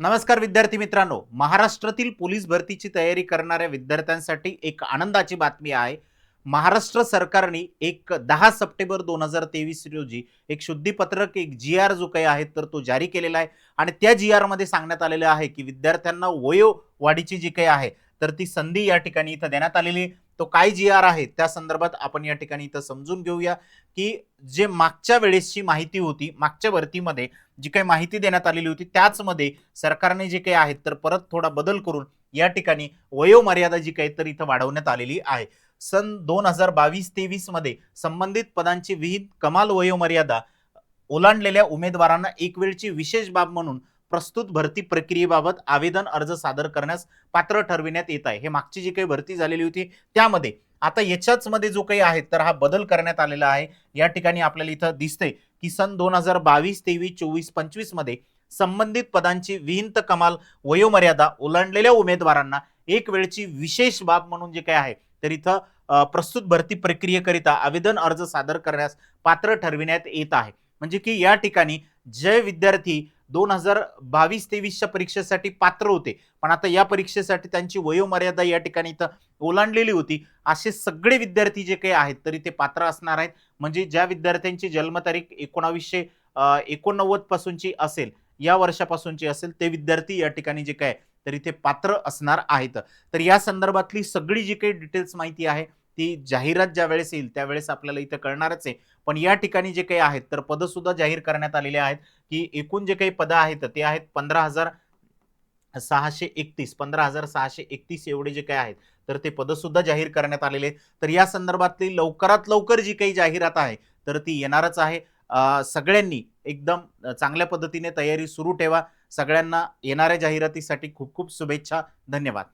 नमस्कार विद्यार्थी मित्रांनो. महाराष्ट्रातील पोलीस भरतीची तयारी करणाऱ्या विद्यार्थ्यांसाठी एक आनंदाची बातमी आहे. महाराष्ट्र सरकारने एक दहा सप्टेंबर दोन हजार तेवीस रोजी एक शुद्धीपत्रक एक जी आर जो काही आहे तर तो जारी केलेला आहे. आणि त्या जी आरमध्ये सांगण्यात आलेलं आहे की विद्यार्थ्यांना वयोवाढीची जी काही आहे तर ती संधी या ठिकाणी इथं देण्यात आलेली आहे. तो काय जी आर आहे त्या संदर्भात आपण या ठिकाणी इथं समजून घेऊया की जे मागच्या वेळेसची माहिती होती मागच्या भरतीमध्ये जी काही माहिती देण्यात आलेली होती त्याचमध्ये सरकारने जे काही आहेत तर परत थोडा बदल करून या ठिकाणी वयोमर्यादा जी काही तर इथं वाढवण्यात आलेली आहे. सन दोन हजार बावीस तेवीसमध्ये संबंधित पदांची विहित कमाल वयोमर्यादा ओलांडलेल्या उमेदवारांना एक वेळची विशेष बाब म्हणून प्रस्तुत भरती प्रक्रियेबाबत आवेदन अर्ज सादर करण्यास पात्र ठरविण्यात येत आहे. हे मागची जी काही भरती झालेली होती त्यामध्ये आता याच्याच मध्ये जो काही आहे तर हा बदल करण्यात आलेला आहे. या ठिकाणी आपल्याला इथं दिसतंय की सन दोन हजार बावीस तेवीस चोवीस पंचवीसमध्ये संबंधित पदांची विहिंत कमाल वयोमर्यादा ओलांडलेल्या उमेदवारांना एक वेळची विशेष बाब म्हणून जे काय आहे तर इथं प्रस्तुत भरती प्रक्रियेकरिता आवेदन अर्ज सादर करण्यास पात्र ठरविण्यात येत आहे. म्हणजे की या ठिकाणी जे विद्यार्थी दोन हजार बावीस तेवीसच्या परीक्षेसाठी पात्र होते. पण आता या परीक्षेसाठी त्यांची वयोमर्यादा या ठिकाणी इथं ओलांडलेली होती. असे सगळे विद्यार्थी जे काही आहेत तरी ते पात्र असणार आहेत. म्हणजे ज्या विद्यार्थ्यांची जन्मतारीख एकोणावीसशे एकोणनव्वद पासूनची असेल या वर्षापासूनची असेल ते विद्यार्थी या ठिकाणी जे काय तरी ते पात्र असणार आहेत. तर या संदर्भातली सगळी जी काही डिटेल्स माहिती आहे ती जाहिरात ज्या वेळेस येईल त्यावेळेस आपल्याला इथं कळणारच आहे. पण या ठिकाणी जे काही आहेत तर पदं सुद्धा जाहीर करण्यात आलेले आहेत की एकूण जे काही पदं आहेत ते आहेत पंधरा हजार सहाशे एकतीस पंधरा हजार सहाशे एकतीस एवढे जे काही आहेत तर ते पदं सुद्धा जाहीर करण्यात आलेले आहेत. तर या संदर्भातली लवकरात लवकर जी काही जाहिरात आहे तर ती येणारच आहे. सगळ्यांनी एकदम चांगल्या पद्धतीने तयारी सुरू ठेवा. सगळ्यांना येणाऱ्या जाहिरातीसाठी खूप खूप शुभेच्छा. धन्यवाद.